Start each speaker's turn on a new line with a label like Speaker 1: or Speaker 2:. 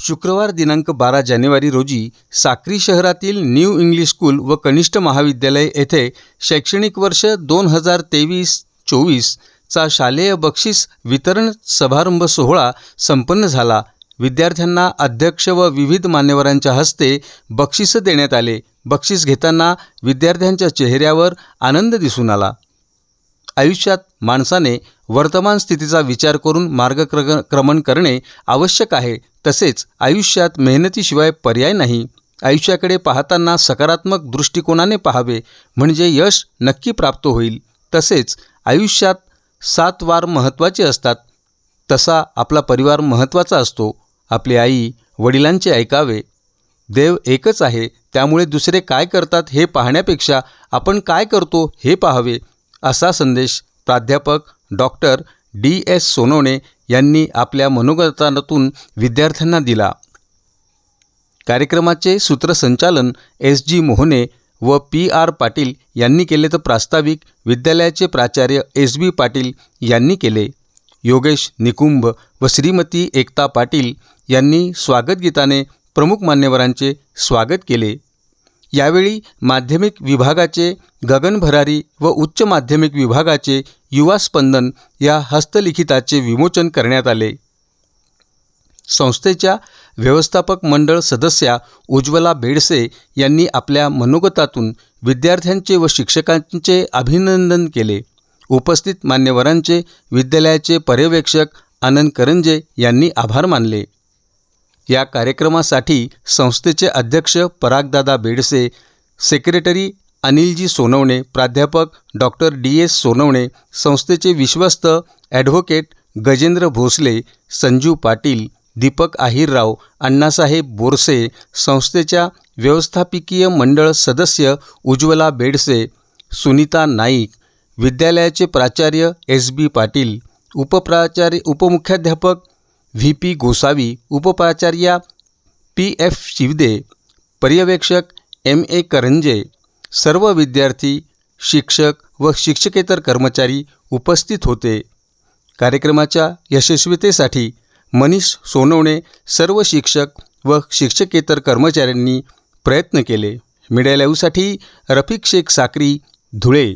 Speaker 1: शुक्रवार दिनांक बारा जानेवारी रोजी साक्री शहरातील न्यू इंग्लिश स्कूल व कनिष्ठ महाविद्यालय येथे शैक्षणिक वर्ष दोन हजार तेवीस चोवीसचा शालेय बक्षीस वितरण समारंभ सोहळा संपन्न झाला. विद्यार्थ्यांना अध्यक्ष व विविध मान्यवरांच्या हस्ते बक्षिसं देण्यात आले. बक्षीस घेताना विद्यार्थ्यांच्या चेहऱ्यावर आनंद दिसून आला. आयुष्यात माणसाने वर्तमान स्थितीचा विचार करून मार्गक्र क्रमण करणे आवश्यक आहे. तसेच आयुष्यात मेहनतीशिवाय पर्याय नाही. आयुष्याकडे पाहताना सकारात्मक दृष्टिकोनाने पाहावे म्हणजे यश नक्की प्राप्त होईल. तसेच आयुष्यात सात वार महत्त्वाचे असतात. तसा आपला परिवार महत्त्वाचा असतो. आपली आई वडिलांचे ऐकावे. देव एकच आहे त्यामुळे दुसरे काय करतात हे पाहण्यापेक्षा आपण काय करतो हे पाहावे. असा संदेश प्राध्यापक डॉक्टर डी एस सोनवणे यांनी आपल्या मनोगतातून विद्यार्थ्यांना दिला. कार्यक्रमाचे सूत्रसंचालन एस जी मोहने व पी आर पाटील यांनी केले तर प्रास्ताविक विद्यालयाचे प्राचार्य एस बी पाटील यांनी केले. योगेश निकुंभ व श्रीमती एकता पाटील यांनी स्वागतगीताने प्रमुख मान्यवरांचे स्वागत केले. यावेळी माध्यमिक विभागाचे गगन भरारी व उच्च माध्यमिक विभागाचे युवा स्पंदन या हस्तलिखिताचे विमोचन करण्यात आले. संस्थेच्या व्यवस्थापक मंडळ सदस्या उज्ज्वला बेडसे यांनी आपल्या मनोगतातून विद्यार्थ्यांचे व शिक्षकांचे अभिनंदन केले. उपस्थित मान्यवरांचे विद्यालयाचे पर्यवेक्षक आनंद करंजे यांनी आभार मानले. या कार्यक्रमासाठी संस्थेचे अध्यक्ष परागदादा बेडसे सेक्रेटरी अनिलजी सोनवणे प्राध्यापक डॉक्टर डी एस सोनवणे संस्थेचे विश्वस्त ॲडव्होकेट गजेंद्र भोसले संजू पाटील दीपक आहिरराव अण्णासाहेब बोरसे संस्थेच्या व्यवस्थापकीय मंडळ सदस्य उज्ज्वला बेडसे सुनीता नाईक विद्यालयाचे प्राचार्य एस बी पाटील उपप्राचार्य उपमुख्याध्यापक व्ही पी गोसावी उपप्राचार्या पी एफ शिवदे पर्यवेक्षक एम ए करंजे सर्व विद्यार्थी शिक्षक व शिक्षकेतर कर्मचारी उपस्थित होते. कार्यक्रमाच्या यशस्वीतेसाठी मनीष सोनवणे सर्व शिक्षक व शिक्षकेतर कर्मचाऱ्यांनी प्रयत्न केले. मीडिया लाईव्हसाठी रफिक शेख साक्री धुळे.